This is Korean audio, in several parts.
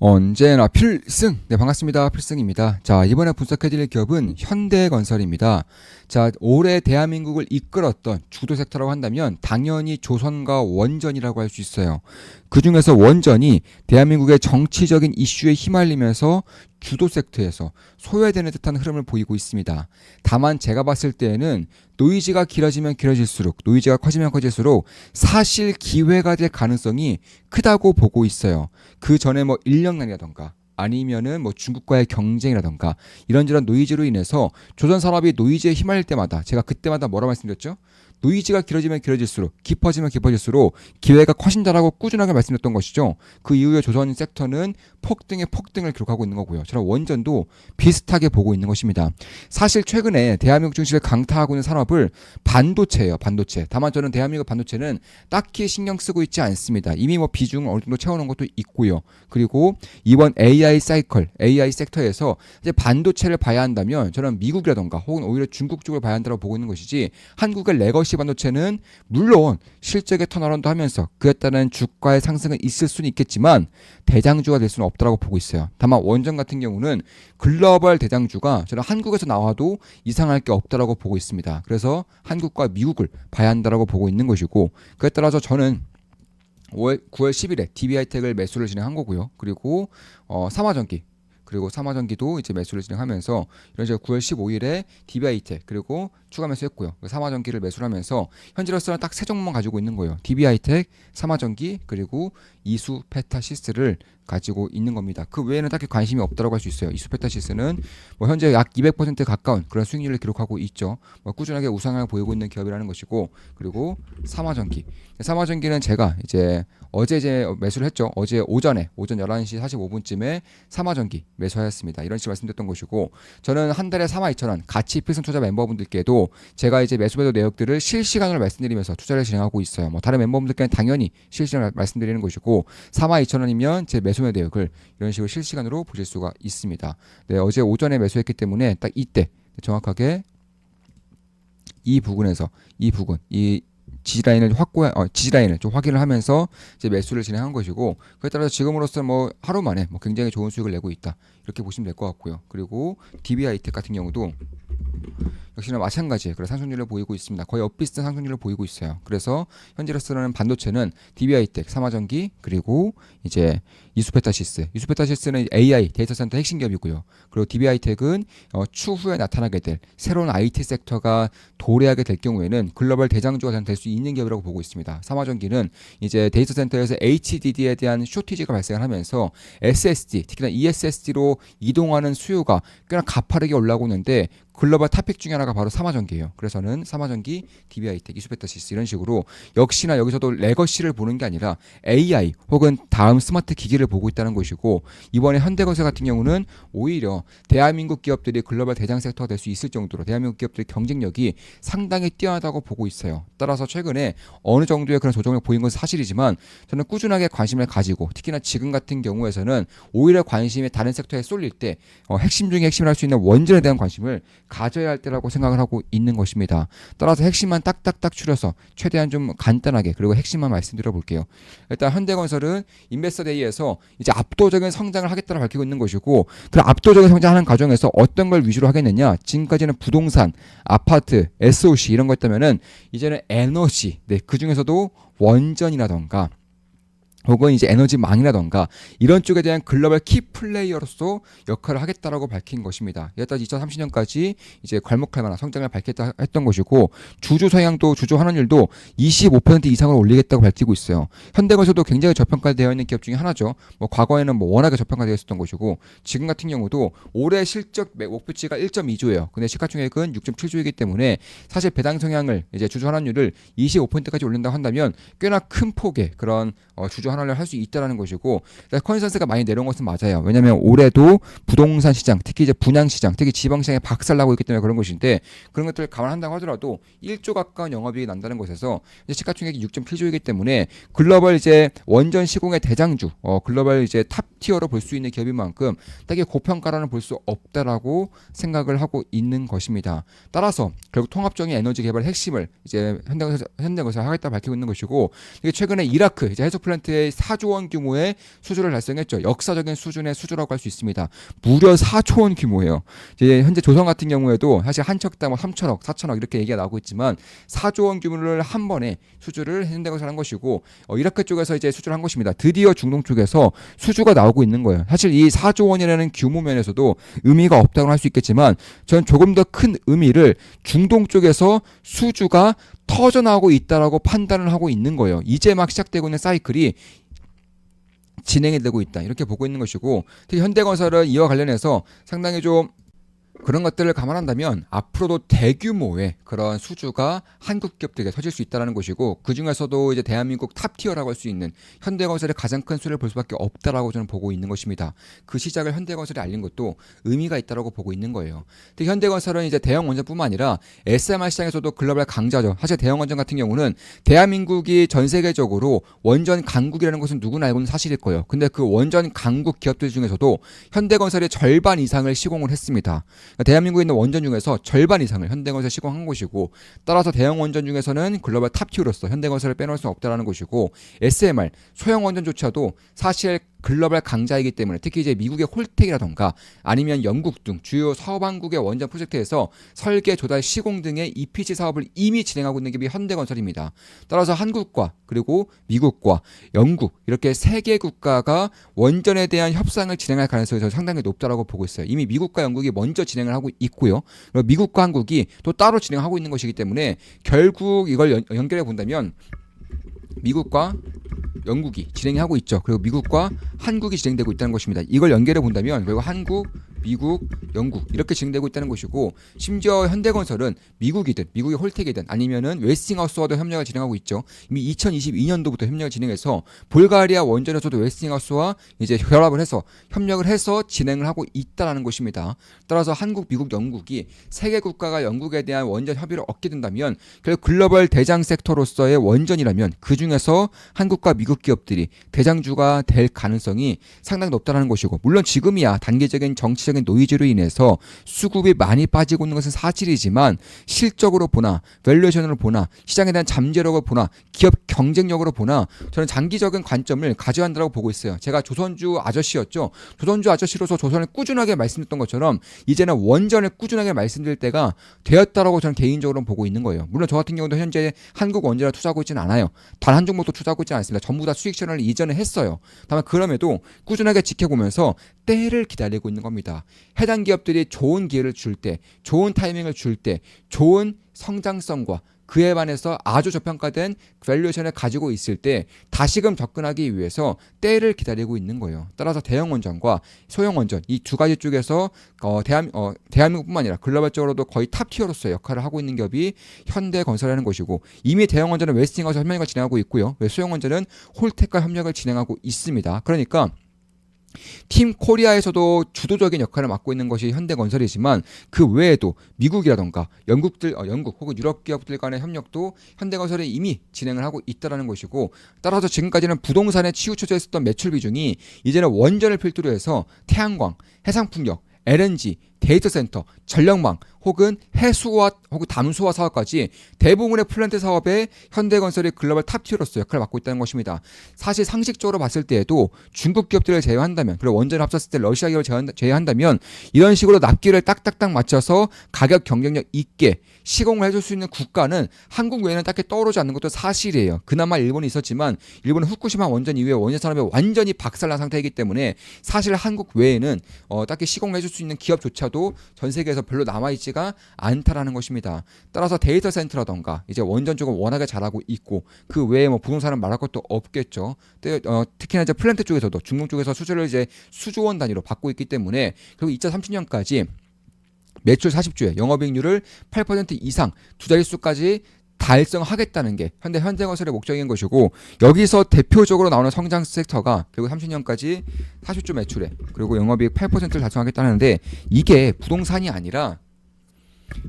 언제나 필승! 네, 반갑습니다. 필승입니다. 자, 이번에 분석해드릴 기업은 현대건설입니다. 자, 올해 대한민국을 이끌었던 주도 섹터라고 한다면 당연히 조선과 원전이라고 할 수 있어요. 그 중에서 원전이 대한민국의 정치적인 이슈에 휘말리면서 주도 섹터에서 소외되는 듯한 흐름을 보이고 있습니다. 다만 제가 봤을 때에는 노이즈가 길어지면 길어질수록 노이즈가 커지면 커질수록 사실 기회가 될 가능성이 크다고 보고 있어요. 그 전에 뭐 인력난이라던가 아니면은 뭐 중국과의 경쟁이라던가 이런저런 노이즈로 인해서 조선 산업이 노이즈에 휘말릴 때마다 제가 그때마다 뭐라 말씀드렸죠? 노이즈가 길어지면 길어질수록 깊어지면 깊어질수록 기회가 커진다라고 꾸준하게 말씀드렸던 것이죠. 그 이후에 조선 섹터는 폭등의 폭등을 기록하고 있는 거고요. 저는 원전도 비슷하게 보고 있는 것입니다. 사실 최근에 대한민국 증시를 강타하고 있는 산업을 반도체예요. 반도체. 다만 저는 대한민국 반도체는 딱히 신경 쓰고 있지 않습니다. 이미 뭐 비중을 어느 정도 채워놓은 것도 있고요. 그리고 이번 AI 사이클, AI 섹터에서 이제 반도체를 봐야 한다면 저는 미국이라던가 혹은 오히려 중국 쪽을 봐야 한다고 보고 있는 것이지 한국의 레거시 반도체는 물론 실적의 턴어라운드 하면서 그에 따른 주가의 상승은 있을 수는 있겠지만 대장주가 될 수는 없다라고 보고 있어요. 다만 원전 같은 경우는 글로벌 대장주가 저는 한국에서 나와도 이상할 게 없다라고 보고 있습니다. 그래서 한국과 미국을 봐야 한다라고 보고 있는 것이고 그에 따라서 저는 5월, 9월 10일에 DB하이텍을 매수를 진행한 거고요. 그리고 어, 삼화전기 그리고 삼화전기도 이제 매수를 진행하면서 이런 식으로 9월 15일에 DB하이텍 그리고 추가 매수했고요. 그 삼화전기를 매수를 하면서 현재로서는 딱 세 종목만 가지고 있는 거예요. DB하이텍, 삼화전기 그리고 이수 페타시스를 가지고 있는 겁니다. 그 외에는 딱히 관심이 없다고 할 수 있어요. 이수 페타시스는 뭐 현재 약 200% 가까운 그런 수익률을 기록하고 있죠. 뭐 꾸준하게 우상향을 보이고 있는 기업이라는 것이고 그리고 삼화전기. 삼화전기는 제가 이제 어제 이제 매수를 했죠. 어제 오전에 오전 11시 45분쯤에 삼화전기 매수하였습니다. 이런 식으로 말씀드렸던 것이고 저는 한 달에 3만 2천 원 같이 필승 투자 멤버분들께도 제가 이제 매수 매도 내역들을 실시간으로 말씀드리면서 투자를 진행하고 있어요. 뭐 다른 멤버분들께는 당연히 실시간으로 말씀드리는 것이고 4만 2천 원이면 제 매수 매도 내역을 이런 식으로 실시간으로 보실 수가 있습니다. 네, 어제 오전에 매수했기 때문에 딱 이때 정확하게 이 부분에서 이 부분 이 지지라인을 확고 어, 지지라인을 좀 확인을 하면서 이제 매수를 진행한 것이고 그에 따라서 지금으로서 뭐 하루 만에 뭐 굉장히 좋은 수익을 내고 있다 이렇게 보시면 될 것 같고요. 그리고 DB하이텍 같은 경우도 역시나 마찬가지의 그런 상승률을 보이고 있습니다. 거의 엇비슷한 상승률을 보이고 있어요. 그래서 현재로서는 반도체는 DB하이텍, 삼화전기 그리고 이제 이수페타시스. 이수페타시스는 AI 데이터 센터 핵심 기업이고요. 그리고 DB하이텍은 어, 추후에 나타나게 될 새로운 IT 섹터가 도래하게 될 경우에는 글로벌 대장주가 될 수 있는 기업이라고 보고 있습니다. 삼화전기는 이제 데이터 센터에서 HDD에 대한 쇼티지가 발생을 하면서 SSD, 특히나 ESSD로 이동하는 수요가 꽤나 가파르게 올라오고 있는데 글로벌 탑픽 중에 하나가 바로 삼화전기예요. 그래서는 삼화전기, DB하이텍, 이수페타시스 이런 식으로 역시나 여기서도 레거시를 보는 게 아니라 AI 혹은 다음 스마트 기기를 보고 있다는 것이고 이번에 현대건설 같은 경우는 오히려 대한민국 기업들이 글로벌 대장 섹터가 될 수 있을 정도로 대한민국 기업들의 경쟁력이 상당히 뛰어나다고 보고 있어요. 따라서 최근에 어느 정도의 그런 조정을 보인 건 사실이지만 저는 꾸준하게 관심을 가지고 특히나 지금 같은 경우에서는 오히려 관심이 다른 섹터에 쏠릴 때 어, 핵심 중에 핵심을 할 수 있는 원전에 대한 관심을 가져야 할 때라고 생각을 하고 있는 것입니다. 따라서 핵심만 딱딱딱 추려서 최대한 좀 간단하게 그리고 핵심만 말씀드려 볼게요. 일단 현대건설은 인베스터 데이에서 이제 압도적인 성장을 하겠다고 밝히고 있는 것이고 그 압도적인 성장하는 과정에서 어떤 걸 위주로 하겠느냐 지금까지는 부동산, 아파트, SOC 이런 거 있다면은 이제는 에너지, 네, 그 중에서도 원전이라던가 혹은 이제 에너지망이라던가 이런 쪽에 대한 글로벌 키 플레이어로서 역할을 하겠다라고 밝힌 것입니다. 이에 따라 2030년까지 이제 괄목할 만한 성장을 밝혔다 했던 것이고 주주 성향도 주주 환원율도 25% 이상을 올리겠다고 밝히고 있어요. 현대건설도 굉장히 저평가되어 있는 기업 중에 하나죠. 뭐 과거에는 뭐 워낙에 저평가되어 있었던 것이고 지금 같은 경우도 올해 실적 목표치가 1.2조예요. 근데 시가총액은 6.7조이기 때문에 사실 배당 성향을 이제 주주 환원율을 25%까지 올린다고 한다면 꽤나 큰 폭의 그런 어, 주주 환원 을 할 수 있다라는 것이고 컨센서스가 많이 내려온 것은 맞아요. 왜냐하면 올해도 부동산 시장, 특히 이제 분양 시장, 특히 지방 시장에 박살나고 있기 때문에 그런 것인데 그런 것들을 감안한다고 하더라도 1조 가까운 영업이익이 난다는 것에서 시가총액이 6.7조이기 때문에 글로벌 이제 원전 시공의 대장주, 어, 글로벌 이제 탑 티어로 볼 수 있는 기업인 만큼 딱히 고평가라는 볼 수 없다라고 생각을 하고 있는 것입니다. 따라서 결국 통합적인 에너지 개발 핵심을 이제 현대건설 하겠다 밝히고 있는 것이고 이게 최근에 이라크 이제 해소 플랜트의 이제 4조 원 규모의 수주를 달성했죠. 역사적인 수준의 수주라고 할 수 있습니다. 무려 4조 원 규모예요. 이제 현재 조선 같은 경우에도 사실 한 척당 뭐 3천억, 4천억 이렇게 얘기가 나오고 있지만 4조 원 규모를 한 번에 수주를 했다고 한 것이고 어, 이라크 쪽에서 이제 수주를 한 것입니다. 드디어 중동 쪽에서 수주가 나오고 있는 거예요. 사실 이 4조 원이라는 규모 면에서도 의미가 없다고 할 수 있겠지만 전 조금 더 큰 의미를 중동 쪽에서 수주가 터져 나오고 있다라고 판단을 하고 있는 거예요. 이제 막 시작되고 있는 사이클이 진행이 되고 있다 이렇게 보고 있는 것이고 특히 현대건설은 이와 관련해서 상당히 좀 그런 것들을 감안한다면 앞으로도 대규모의 그런 수주가 한국 기업들에게 터질 수 있다는 것이고 그 중에서도 이제 대한민국 탑티어라고 할 수 있는 현대건설의 가장 큰 수를 볼 수밖에 없다라고 저는 보고 있는 것입니다. 그 시작을 현대건설이 알린 것도 의미가 있다라고 보고 있는 거예요. 특히 현대건설은 이제 대형 원전뿐만 아니라 SMR 시장에서도 글로벌 강자죠. 사실 대형 원전 같은 경우는 대한민국이 전 세계적으로 원전 강국이라는 것은 누구나 알고 있는 사실일 거예요. 근데 그 원전 강국 기업들 중에서도 현대건설의 절반 이상을 시공을 했습니다. 대한민국에 있는 원전 중에서 절반 이상을 현대건설 시공한 것이고 따라서 대형 원전 중에서는 글로벌 탑티어로서 현대건설을 빼놓을 수 없다라는 것이고 SMR 소형 원전조차도 사실 글로벌 강자이기 때문에 특히 이제 미국의 홀텍이라던가 아니면 영국 등 주요 서방국의 원전 프로젝트에서 설계, 조달, 시공 등의 EPC 사업을 이미 진행하고 있는 기업이 현대건설입니다. 따라서 한국과 그리고 미국과 영국 이렇게 세 개 국가가 원전에 대한 협상을 진행할 가능성이 상당히 높다라고 보고 있어요. 이미 미국과 영국이 먼저 진행을 하고 있고요. 그리고 미국과 한국이 또 따로 진행하고 있는 것이기 때문에 결국 이걸 연, 연결해 본다면 미국과 영국이 진행하고 있죠. 그리고 미국과 한국이 진행되고 있다는 것입니다. 이걸 연결해 본다면 그리고 한국, 미국, 영국 이렇게 진행되고 있다는 것이고 심지어 현대건설은 미국이든 미국의 홀텍이든 아니면은 웨스팅하우스와도 협력을 진행하고 있죠. 이미 2022년도부터 협력을 진행해서 볼가리아 원전에서도 웨스팅하우스와 이제 결합을 해서 협력을 해서 진행을 하고 있다라는 것입니다. 따라서 한국, 미국, 영국이 세계 국가가 영국에 대한 원전 협의를 얻게 된다면 결국 글로벌 대장 섹터로서의 원전이라면 그 중에서 한국과 미국 기업들이 대장주가 될 가능성이 상당히 높다는 것이고 물론 지금이야 단계적인 정치 적인 노이즈로 인해서 수급이 많이 빠지고 있는 것은 사실이지만 실적으로 보나 밸류에이션으로 보나 시장에 대한 잠재력을 보나 기업 경쟁력으로 보나 저는 장기적인 관점을 가져야 한다고 보고 있어요. 제가 조선주 아저씨였죠. 조선주 아저씨로서 조선을 꾸준하게 말씀드렸던 것처럼 이제는 원전을 꾸준하게 말씀드릴 때가 되었다라고 저는 개인적으로 보고 있는 거예요. 물론 저 같은 경우도 현재 한국 원전에 투자하고 있지는 않아요. 단 한 종목도 투자하고 있지 않습니다. 전부 다 수익 실현을 이전에 했어요. 다만 그럼에도 꾸준하게 지켜보면서 때를 기다리고 있는 겁니다. 해당 기업들이 좋은 기회를 줄 때, 좋은 타이밍을 줄 때, 좋은 성장성과 그에 반해서 아주 저평가된 밸류에이션을 가지고 있을 때 다시금 접근하기 위해서 때를 기다리고 있는 거예요. 따라서 대형 원전과 소형 원전 이 두 가지 쪽에서 어, 대한, 어, 대한민국뿐만 아니라 글로벌적으로도 거의 탑 티어로서의 역할을 하고 있는 기업이 현대건설이라는 것이고 이미 대형 원전은 웨스팅하우스 협력을 진행하고 있고요. 소형 원전은 홀텍과 협력을 진행하고 있습니다. 그러니까 팀 코리아에서도 주도적인 역할을 맡고 있는 것이 현대건설이지만 그 외에도 미국이라던가 영국들 어, 영국 혹은 유럽 기업들 간의 협력도 현대건설이 이미 진행을 하고 있다라는 것이고 따라서 지금까지는 부동산에 치우쳐져 있었던 매출 비중이 이제는 원전을 필두로 해서 태양광, 해상풍력, LNG, 데이터 센터, 전력망 혹은 해수와 혹은 담수화 사업까지 대부분의 플랜트 사업에 현대건설이 글로벌 탑티어로서 역할을 맡고 있다는 것입니다. 사실 상식적으로 봤을 때에도 중국 기업들을 제외한다면 그리고 원전을 합쳤을 때 러시아 기업을 제외한다면 이런 식으로 납기를 딱딱딱 맞춰서 가격 경쟁력 있게 시공을 해줄 수 있는 국가는 한국 외에는 딱히 떠오르지 않는 것도 사실이에요. 그나마 일본이 있었지만 일본은 후쿠시마 원전 이후에 원전 산업이 완전히 박살난 상태이기 때문에 사실 한국 외에는 어, 딱히 시공을 해줄 수 있는 기업조차 도 전 세계에서 별로 남아있지가 않다라는 것입니다. 따라서 데이터 센터라던가 이제 원전 쪽은 워낙에 잘하고 있고 그 외에 뭐 부동산은 말할 것도 없겠죠. 어, 특히나 이제 플랜트 쪽에서도 중국 쪽에서 수주를 이제 수조원 단위로 받고 있기 때문에 그리고 2030년까지 매출 40주에 영업이익률을 8% 이상 두 자릿수까지 달성하겠다는 게 현대 현대 건설의 목적인 것이고 여기서 대표적으로 나오는 성장 섹터가 결국 30년까지 40조 매출에 그리고 영업이익 8%를 달성하겠다는데 이게 부동산이 아니라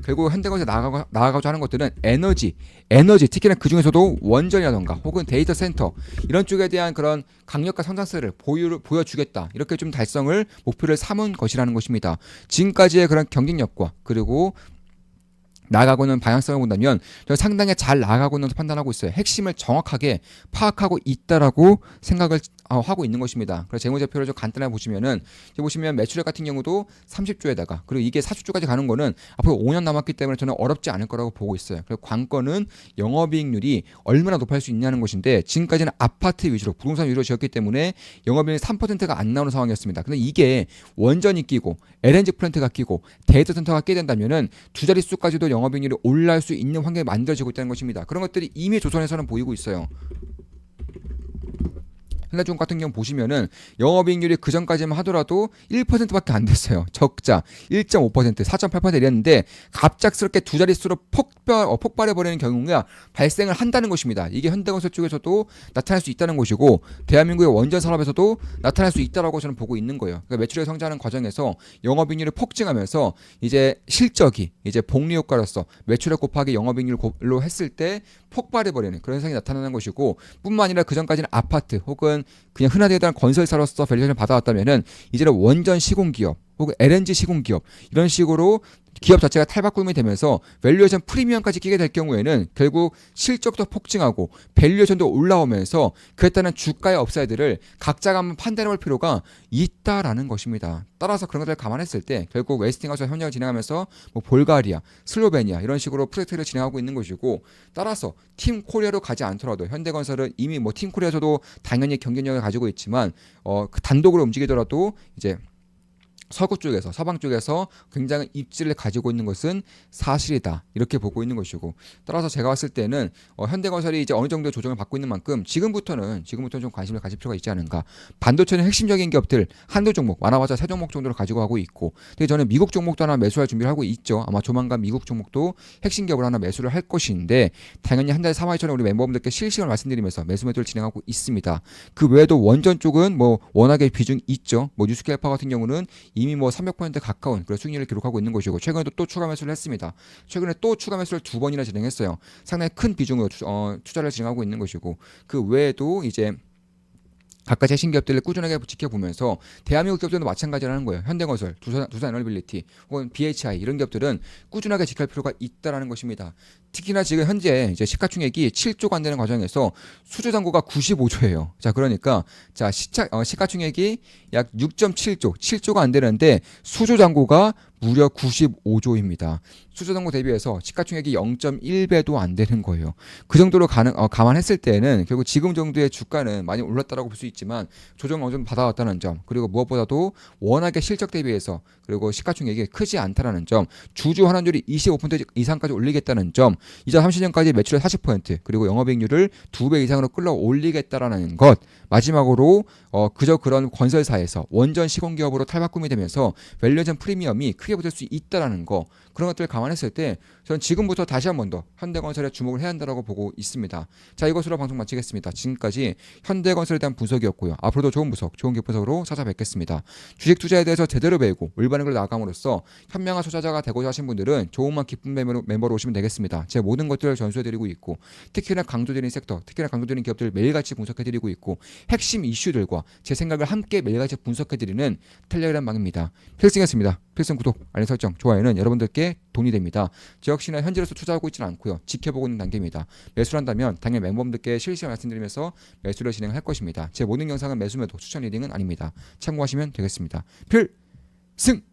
결국 현대건설 나아가, 나아가고자 하는 것들은 에너지, 에너지 특히나 그 중에서도 원전이라던가 혹은 데이터 센터 이런 쪽에 대한 그런 강력한 성장세를 보유, 보여주겠다 이렇게 좀 달성을 목표를 삼은 것이라는 것입니다. 지금까지의 그런 경쟁력과 그리고 나가고는 방향성을 본다면 저는 상당히 잘 나가고 있는 판단하고 있어요. 핵심을 정확하게 파악하고 있다라고 생각을 어, 하고 있는 것입니다. 그래서 재무제표를 좀 간단하게 보시면은 이제 보시면 매출액 같은 경우도 30조에다가 그리고 이게 40조까지 가는 거는 앞으로 5년 남았기 때문에 저는 어렵지 않을 거라고 보고 있어요. 그리고 관건은 영업이익률이 얼마나 높아질 수 있냐는 것인데 지금까지는 아파트 위주로 부동산 위주로 지었기 때문에 영업이익 3%가 안 나오는 상황이었습니다. 근데 이게 원전이 끼고 LNG 플랜트가 끼고 데이터 센터가 끼게 된다면은 두 자릿수까지도 영업이익률이 올라갈 수 있는 환경이 만들어지고 있다는 것입니다. 그런 것들이 이미 조선에서는 보이고 있어요. 현대중 같은 경우 보시면은 영업이익률이 그 전까지만 하더라도 1%밖에 안 됐어요. 적자 1.5% 4.8% 이랬는데 갑작스럽게 두 자릿수로 폭발 어, 폭발해 버리는 경우가 발생을 한다는 것입니다. 이게 현대건설 쪽에서도 나타날 수 있다는 것이고 대한민국의 원전 산업에서도 나타날 수 있다라고 저는 보고 있는 거예요. 그러니까 매출액 성장하는 과정에서 영업이익률이 폭증하면서 이제 실적이 이제 복리 효과로서 매출액 곱하기 영업이익률로 했을 때 폭발해 버리는 그런 현상이 나타나는 것이고 뿐만 아니라 그 전까지는 아파트 혹은 그냥 흔하대단 건설사로서 밸류에이션을 받아왔다면은 이제는 원전 시공 기업 혹은 LNG 시공 기업 이런 식으로 기업 자체가 탈바꿈이 되면서 밸류에이션 프리미엄까지 끼게 될 경우에는 결국 실적도 폭증하고 밸류에이션도 올라오면서 그에 따른 주가의 업사이드를 각자가 한번 판단해 볼 필요가 있다라는 것입니다. 따라서 그런 것들을 감안했을 때 결국 웨스팅하우스 협력을 진행하면서 뭐 볼가리아, 슬로베니아 이런 식으로 프로젝트를 진행하고 있는 것이고 따라서 팀 코리아로 가지 않더라도 현대건설은 이미 뭐 팀 코리아에서도 당연히 경쟁력을 가지고 있지만 어, 그 단독으로 움직이더라도 이제 서구 쪽에서 서방 쪽에서 굉장히 입지를 가지고 있는 것은 사실이다. 이렇게 보고 있는 것이고 따라서 제가 봤을 때는 어, 현대건설이 이제 어느 정도 조정을 받고 있는 만큼 지금부터는 지금부터는 좀 관심을 가질 필요가 있지 않은가. 반도체는 핵심적인 기업들 한두 종목 많아봤자 세 종목 정도를 가지고 가고 있고 근데 저는 미국 종목도 하나 매수할 준비를 하고 있죠. 아마 조만간 미국 종목도 핵심 기업을 하나 매수를 할 것인데 당연히 한 달에 3화 전에 우리 멤버분들께 실시간 말씀드리면서 매수 매도를 진행하고 있습니다. 그 외에도 원전 쪽은 뭐 워낙에 비중이 있죠. 뭐 뉴스케이파 같은 경우는 이미 뭐 300% 가까운 그런 수익률을 기록하고 있는 것이고 최근에도 또 추가 매수를 했습니다. 최근에 또 추가 매수를 두 번이나 진행했어요. 상당히 큰 비중으로 투, 어, 투자를 진행하고 있는 것이고 그 외에도 이제 각가지 핵심 기업들을 꾸준하게 지켜보면서 대한민국 기업들도 마찬가지라는 거예요. 현대건설, 두산, 두산 에너빌리티 혹은 BHI 이런 기업들은 꾸준하게 지킬 필요가 있다라는 것입니다. 특히나 지금 현재 이제 시가총액이 7조가 안 되는 과정에서 수주 잔고가 95조예요. 자, 그러니까 자 시차 어, 시가총액이 약 6.7조, 7조가 안 되는데 수주 잔고가 무려 95조입니다. 수주 잔고 대비해서 시가총액이 0.1배도 안 되는 거예요. 그 정도로 가능, 어, 감안했을 때는 결국 지금 정도의 주가는 많이 올랐다라고 볼 수 있지만 조정 어느 정도 받아왔다는 점 그리고 무엇보다도 워낙에 실적 대비해서 그리고 시가총액이 크지 않다라는 점 주주 환원율이 25% 이상까지 올리겠다는 점 이자 30년까지 매출의 40% 그리고 영업이익률을 두 배 이상으로 끌어올리겠다라는 것. 마지막으로 어, 그저 그런 건설사에서 원전 시공기업으로 탈바꿈이 되면서 밸류에이션 프리미엄이 크게 붙을 수 있다라는 거 그런 것들을 감안했을 때 저는 지금부터 다시 한 번 더 현대건설에 주목을 해야 한다고 보고 있습니다. 자 이것으로 방송 마치겠습니다. 지금까지 현대건설에 대한 분석이었고요. 앞으로도 좋은 분석, 좋은 기업 분석으로 찾아뵙겠습니다. 주식 투자에 대해서 제대로 배우고 올바른 걸 나감으로써 현명한 투자자가 되고자 하신 분들은 좋은만 기쁜 멤버로, 멤버로 오시면 되겠습니다. 제 모든 것들을 전수해드리고 있고 특히나 강조드린 섹터, 특히나 강조드린 기업들을 매일같이 분석해드리고 있고 핵심 이슈들과 제 생각을 함께 매일같이 분석해드리는 텔레그램 방입니다. 필승이었습니다. 필승 구독, 알림 설정, 좋아요는 여러분들께 돈이 됩니다. 저 역시나 현재로서 투자하고 있지는 않고요. 지켜보고 있는 단계입니다. 매수를 한다면 당연히 멤버분들께 실시간 말씀드리면서 매수를 진행할 것입니다. 제 모든 영상은 매수 매도 추천 리딩은 아닙니다. 참고하시면 되겠습니다. 필승!